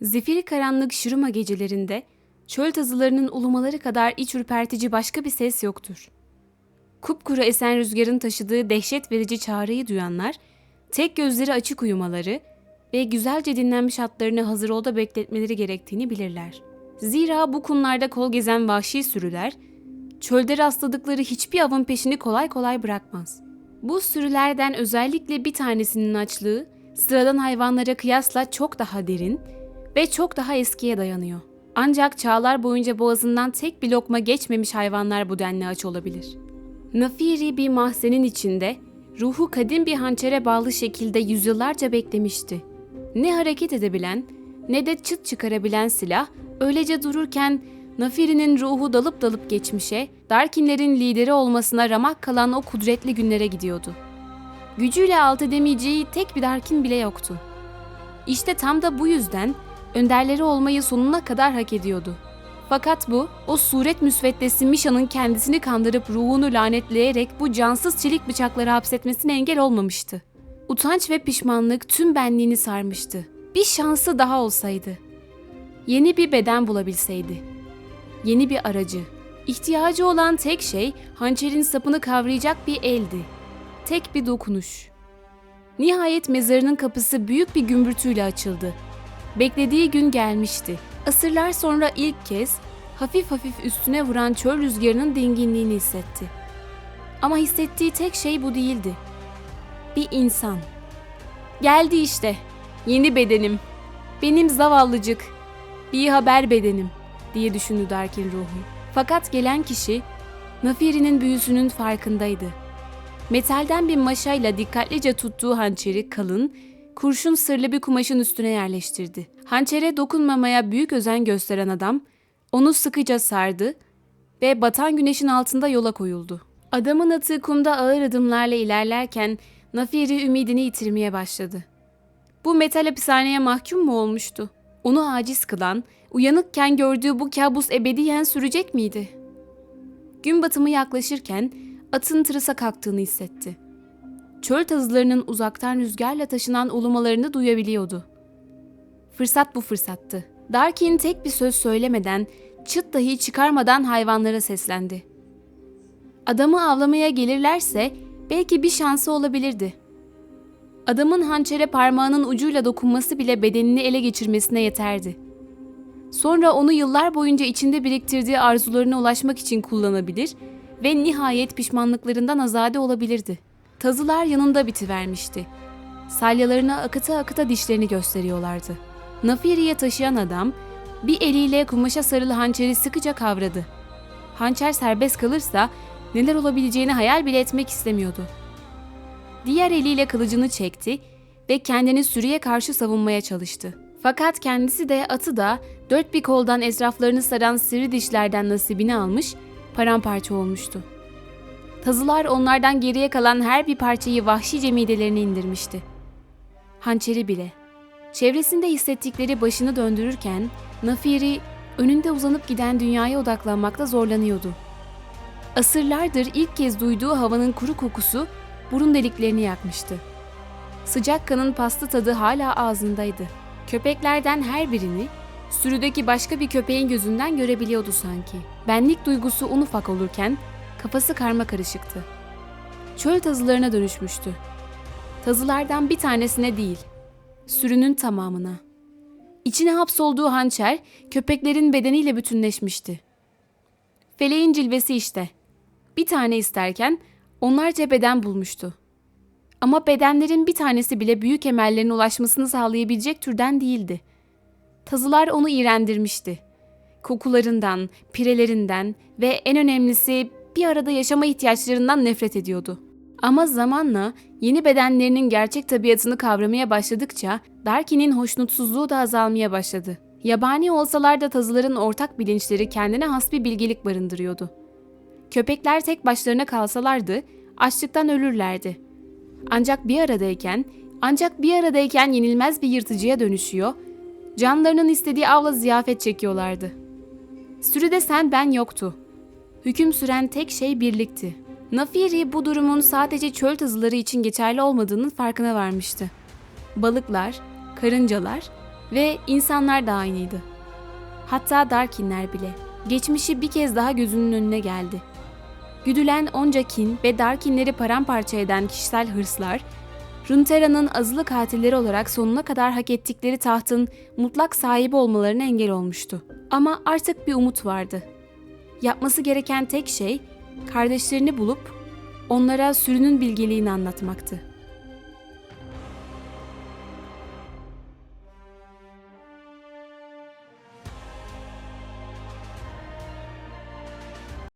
Zifiri karanlık Şırıma gecelerinde çöl tazılarının ulumaları kadar iç ürpertici başka bir ses yoktur. Kupkuru esen rüzgarın taşıdığı dehşet verici çağrıyı duyanlar, tek gözleri açık uyumaları ve güzelce dinlenmiş atlarını hazır olda bekletmeleri gerektiğini bilirler. Zira bu kumlarda kol gezen vahşi sürüler, çölde rastladıkları hiçbir avın peşini kolay kolay bırakmaz. Bu sürülerden özellikle bir tanesinin açlığı, sıradan hayvanlara kıyasla çok daha derin ve çok daha eskiye dayanıyor. Ancak çağlar boyunca boğazından tek bir lokma geçmemiş hayvanlar bu denli aç olabilir. Nafiri bir mahzenin içinde ruhu kadim bir hançere bağlı şekilde yüzyıllarca beklemişti. Ne hareket edebilen ne de çıt çıkarabilen silah öylece dururken Nafiri'nin ruhu dalıp dalıp geçmişe, Darkinlerin lideri olmasına ramak kalan o kudretli günlere gidiyordu. Gücüyle alt edemeyeceği tek bir Darkin bile yoktu. İşte tam da bu yüzden önderleri olmayı sonuna kadar hak ediyordu. Fakat bu, o suret müsveddesi Misha'nın kendisini kandırıp ruhunu lanetleyerek bu cansız çelik bıçaklara hapsetmesine engel olmamıştı. Utanç ve pişmanlık tüm benliğini sarmıştı. Bir şansı daha olsaydı. Yeni bir beden bulabilseydi. Yeni bir aracı. İhtiyacı olan tek şey hançerin sapını kavrayacak bir eldi. Tek bir dokunuş. Nihayet mezarının kapısı büyük bir gümbürtüyle açıldı. Beklediği gün gelmişti. Asırlar sonra ilk kez hafif hafif üstüne vuran çöl rüzgarının dinginliğini hissetti. Ama hissettiği tek şey bu değildi. Bir insan. Geldi işte. Yeni bedenim. Benim zavallıcık. Bir haber bedenim diye düşündü Darkin ruhu. Fakat gelen kişi Nafiri'nin büyüsünün farkındaydı. Metalden bir maşayla dikkatlice tuttuğu hançeri kalın, kurşun sırlı bir kumaşın üstüne yerleştirdi. Hançere dokunmamaya büyük özen gösteren adam onu sıkıca sardı ve batan güneşin altında yola koyuldu. Adamın atı kumda ağır adımlarla ilerlerken Nafiri ümidini yitirmeye başladı. Bu metal hapishaneye mahkum mu olmuştu? Onu aciz kılan, uyanıkken gördüğü bu kabus ebediyen sürecek miydi? Gün batımı yaklaşırken atın tırısa kalktığını hissetti. Çöl tazılarının uzaktan rüzgarla taşınan ulumalarını duyabiliyordu. Fırsat bu fırsattı. Darkin tek bir söz söylemeden, çıt dahi çıkarmadan hayvanlara seslendi. Adamı avlamaya gelirlerse belki bir şansı olabilirdi. Adamın hançere parmağının ucuyla dokunması bile bedenini ele geçirmesine yeterdi. Sonra onu yıllar boyunca içinde biriktirdiği arzularına ulaşmak için kullanabilir ve nihayet pişmanlıklarından azade olabilirdi. Tazılar yanında bitivermişti. Salyalarına akıta akıta dişlerini gösteriyorlardı. Nafiri'ye taşıyan adam bir eliyle kumaşa sarılı hançeri sıkıca kavradı. Hançer serbest kalırsa neler olabileceğini hayal bile etmek istemiyordu. Diğer eliyle kılıcını çekti ve kendini sürüye karşı savunmaya çalıştı. Fakat kendisi de atı da dört bir koldan etraflarını saran sivri dişlerden nasibini almış, paramparça olmuştu. Tazılar onlardan geriye kalan her bir parçayı vahşice midelerine indirmişti. Hançeri bile. Çevresinde hissettikleri başını döndürürken Nafiri önünde uzanıp giden dünyaya odaklanmakta zorlanıyordu. Asırlardır ilk kez duyduğu havanın kuru kokusu burun deliklerini yakmıştı. Sıcak kanın paslı tadı hala ağzındaydı. Köpeklerden her birini sürüdeki başka bir köpeğin gözünden görebiliyordu sanki. Benlik duygusu un ufak olurken kafası karma karışıktı. Çöl tazılarına dönüşmüştü. Tazılardan bir tanesine değil, sürünün tamamına. İçine hapsolduğu hançer köpeklerin bedeniyle bütünleşmişti. Feleğin cilvesi işte. Bir tane isterken onlarca beden bulmuştu. Ama bedenlerin bir tanesi bile büyük emellerine ulaşmasını sağlayabilecek türden değildi. Tazılar onu iğrendirmişti. Kokularından, pirelerinden ve en önemlisi bir arada yaşama ihtiyaçlarından nefret ediyordu. Ama zamanla yeni bedenlerinin gerçek tabiatını kavramaya başladıkça Darkin'in hoşnutsuzluğu da azalmaya başladı. Yabani olsalar da tazıların ortak bilinçleri kendine has bir bilgelik barındırıyordu. Köpekler tek başlarına kalsalardı açlıktan ölürlerdi. Ancak bir aradayken, ancak bir aradayken yenilmez bir yırtıcıya dönüşüyor, canlarının istediği avla ziyafet çekiyorlardı. Sürüde sen ben yoktu. Hüküm süren tek şey birlikti. Nafiri bu durumun sadece çöl tazıları için geçerli olmadığının farkına varmıştı. Balıklar, karıncalar Ve insanlar da aynıydı. Hatta Darkinler bile. Geçmişi bir kez daha gözünün önüne geldi. Güdülen onca kin ve Darkinleri paramparça eden kişisel hırslar, Runeterra'nın azılı katilleri olarak sonuna kadar hak ettikleri tahtın mutlak sahibi olmalarına engel olmuştu. Ama artık bir umut vardı. Yapması gereken tek şey kardeşlerini bulup onlara sürünün bilgeliğini anlatmaktı.